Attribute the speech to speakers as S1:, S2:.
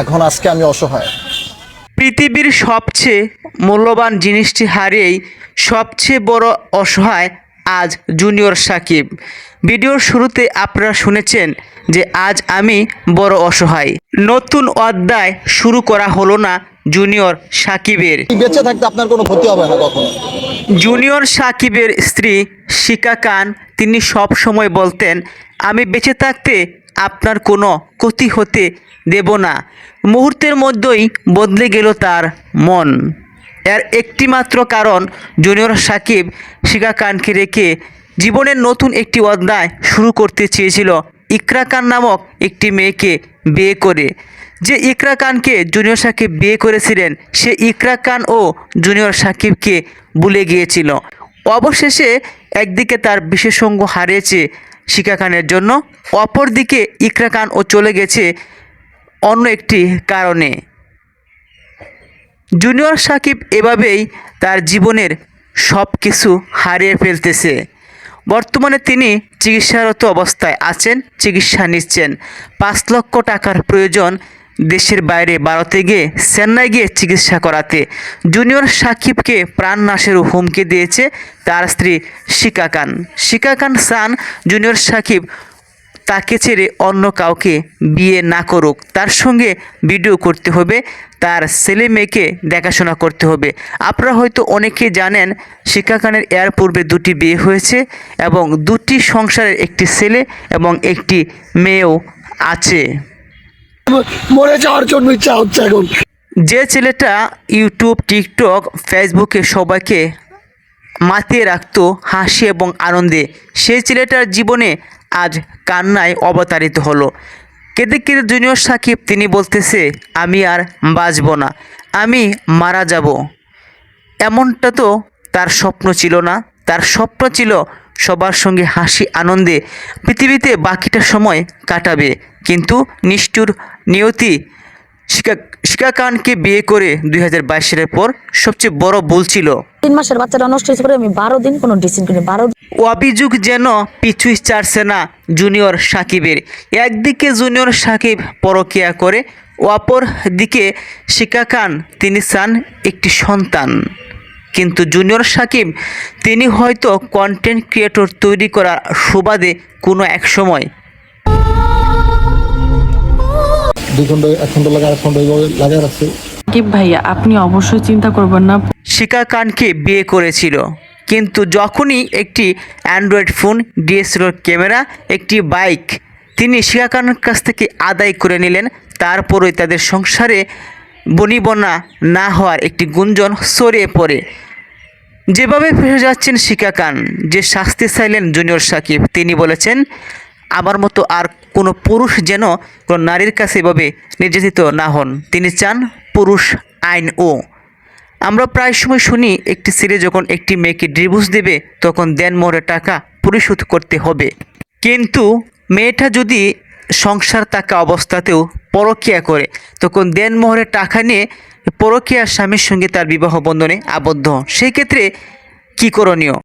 S1: এখন আজকে আমি অসহায়।
S2: পৃথিবীর সবচেয়ে মূল্যবান জিনিসটি হারিয়েই সবচেয়ে বড় অসহায় আজ জুনিয়র সাকিব। ভিডিওর শুরুতে আপনারা শুনেছেন যে আজ আমি বড় অসহায়। নতুন অধ্যায় শুরু করা হলো না জুনিয়র সাকিবের।
S1: বেঁচে থাকতে আপনার কোনো ক্ষতি হবে না কখনো।
S2: জুনিয়র সাকিবের স্ত্রী শিকা খান তিনি সব সময় বলতেন আমি বেঁচে থাকতে আপনার কোনো ক্ষতি হতে দেব না। মুহূর্তের মধ্যেই বদলে গেল তার মন। এর একটিমাত্র কারণ জুনিয়র সাকিব শিকা খানকে রেখে জীবনের নতুন একটি অধ্যায় শুরু করতে চেয়েছিল ইকরা খান নামক একটি মেয়েকে বিয়ে করে। যে ইকরা খানকে জুনিয়র সাকিব বিয়ে করেছিলেন, সে ইকরা খান ও জুনিয়র সাকিবকে ভুলে গিয়েছিল। অবশেষে একদিকে তার বিশেষজ্ঞ হারিয়েছে শিকা খানের জন্য। অপরদিকে ইকরা খান ও চলে গেছে অন্য একটি কারণে। জুনিয়র সাকিব এভাবেই তার জীবনের সব কিছু হারিয়ে ফেলতেছে। বর্তমানে তিনি চিকিৎসারত অবস্থায় আছেন, চিকিৎসা নিচ্ছেন। পাঁচ লক্ষ টাকার প্রয়োজন দেশের বাইরে ভারতে গিয়ে চেন্নাই গিয়ে চিকিৎসা করাতে। জুনিয়র সাকিবকে প্রাণনাশেরও হুমকি দিয়েছে তার স্ত্রী শিকা খান। শিকা খান সান জুনিয়র সাকিব তাকে ছেড়ে অন্য কাউকে বিয়ে না করুক। তার সঙ্গে ভিডিও করতে হবে, তার ছেলে মেয়েকে দেখাশোনা করতে হবে। আপনারা হয়তো অনেকেই জানেন শিক্ষা খানের এর পূর্বে দুটি বিয়ে হয়েছে এবং দুটি সংসারের একটি ছেলে এবং একটি মেয়েও আছে।
S3: মরে যাওয়ার জন্য ইচ্ছা হচ্ছে এখন।
S2: যে ছেলেটা ইউটিউব, টিকটক, ফেসবুকে সবাইকে মাতিয়ে রাখত হাসি এবং আনন্দে, সেই ছেলেটার জীবনে আজ কান্নায় অবতারিত হলো। কেঁদে কেঁদে জুনিয়র সাকিব তিনি বলতেছে, আমি আর বাঁচব না, আমি মারা যাব। এমনটা তো তার স্বপ্ন ছিল না। তার স্বপ্ন ছিল সবার সঙ্গে হাসি আনন্দে পৃথিবীতে বাকিটা সময় কাটাবে। কিন্তু নিষ্ঠুর নিয়তি শিকা শিকা খানকে বিয়ে করে দুই হাজার বাইশ সালের পর সবচেয়ে বড় ভুল ছিল।
S4: তিন মাসের বাচ্চাটা নষ্ট হয়েছে করে আমি বারো দিন কোনো ডিসিশন করি বারো ও
S2: অভিযোগ যেন পিছুই চারছে না জুনিয়র সাকিবের। একদিকে জুনিয়র সাকিব পরকিয়া করে অপর দিকে শিকা খান তিনি চান একটি সন্তান। কিন্তু জুনিয়র সাকিব তিনি হয়তো কন্টেন্ট ক্রিয়েটর তৈরি করার সুবাদে কোনো এক সময়।
S1: দুই খন্ড এক খন্ড লাগা এক খন্ড এইভাবে রাখছে।
S5: সাকিব ভাইয়া আপনি অবশ্যই চিন্তা করবেন না।
S2: শিকা খানকে বিয়ে করেছিল কিন্তু যখনই একটি Android phone D S L R camera একটি বাইক তিনি শিকা খানের কাছ থেকে আদায় করে নিলেন তারপরেই তাদের সংসারে বনিবনা না হওয়ার একটি গুঞ্জন ছড়িয়ে পড়ে। যেভাবে ফেসে যাচ্ছেন শিকা যে শাস্তি চাইলেন জুনিয়র সাকিব, তিনি বলেছেন, আমার মতো আর কোনো পুরুষ যেন কোনো নারীর কাছে এভাবে নির্যাতিত না হন। তিনি চান পুরুষ আইন ও। আমরা প্রায় সময় শুনি, একটি ছেলে যখন একটি মেয়েকে ডিভোর্স দেবে, তখন দেন মোহরের টাকা পরিশোধ করতে হবে। কিন্তু মেয়েটা যদি সংসার থাকা অবস্থাতেও পরকিয়া করে। তখন দেন মোহরের টাকা নিয়ে পরকিয়ার স্বামীর সঙ্গে তার বিবাহ বন্ধনে আবদ্ধ সেই ক্ষেত্রে কী করণীয়?